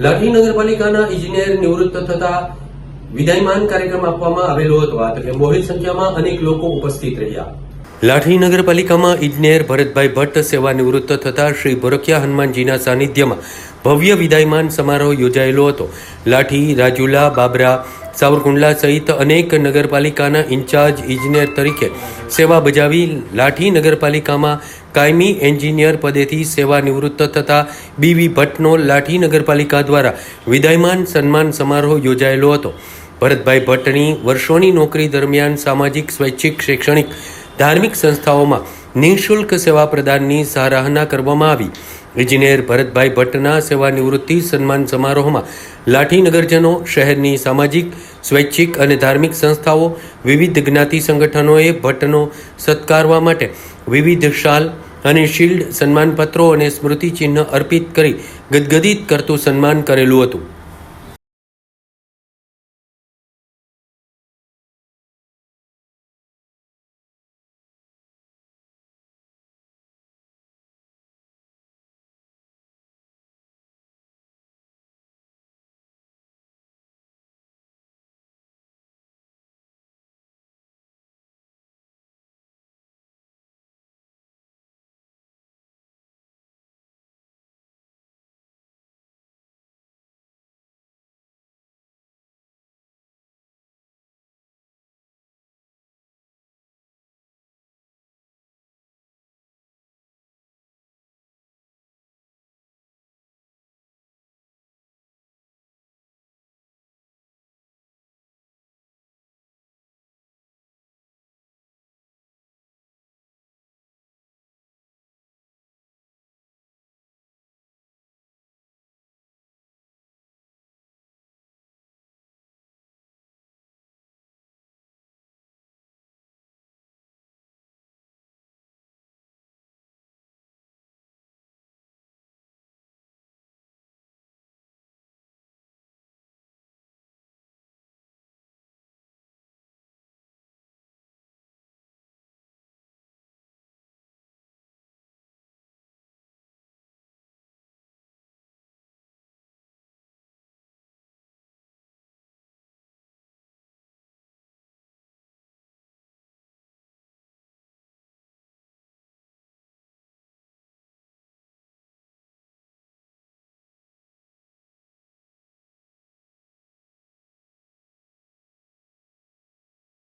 લાઠી નગરપાલિકાના ઇજનેર નિવૃત્ત થતા વિદાયમાન કાર્યક્રમ આપવામાં આવેલો હતો. આ તકે મોહિત સંખ્યામાં અનેક લોકો ઉપસ્થિત રહ્યા. લાઠી નગરપાલિકામાં ઇજનેર ભરતભાઈ ભટ્ટ સેવા નિવૃત્ત થતા શ્રી ભોરકિયા હનુમાનજીના સાનિધ્યમાં ભવ્ય વિદાયમાન સમારોહ યોજાયેલો હતો. લાઠી, રાજુલા, બાબરા સાવરકુંડલા સહિત અનેક નગરપાલિકાના ઇન્ચાર્જ ઇજનેર તરીકે સેવા બજાવી લાઠી નગરપાલિકામાં કાયમી એન્જિનિયર પદેથી સેવા નિવૃત્ત થતા બીવી ભટ્ટનો લાઠી નગરપાલિકા દ્વારા વિદાયમાન સન્માન સમારોહ યોજાયેલો હતો. ભરતભાઈ ભટ્ટની વર્ષોની નોકરી દરમિયાન સામાજિક, સ્વૈચ્છિક, શૈક્ષણિક, ધાર્મિક સંસ્થાઓમાં નિઃશુલ્ક સેવા પ્રદાનની સરાહના કરવામાં આવી. ઇજનેર ભરતભાઈ ભટ્ટના સેવા નિવૃત્તિ સન્માન સમારોહમાં લાઠી નગરજનો શહેરની સામાજિક, સ્વૈચ્છિક અને ધાર્મિક સંસ્થાઓ, વિવિધ જ્ઞાતિ સંગઠનોએ ભટ્ટનો સત્કારવા માટે વિવિધ શાલ અને શિલ્ડ સન્માનપત્રો અને સ્મૃતિચિહ્ન અર્પિત કરી ગદગદિત કરતું સન્માન કરેલું હતું.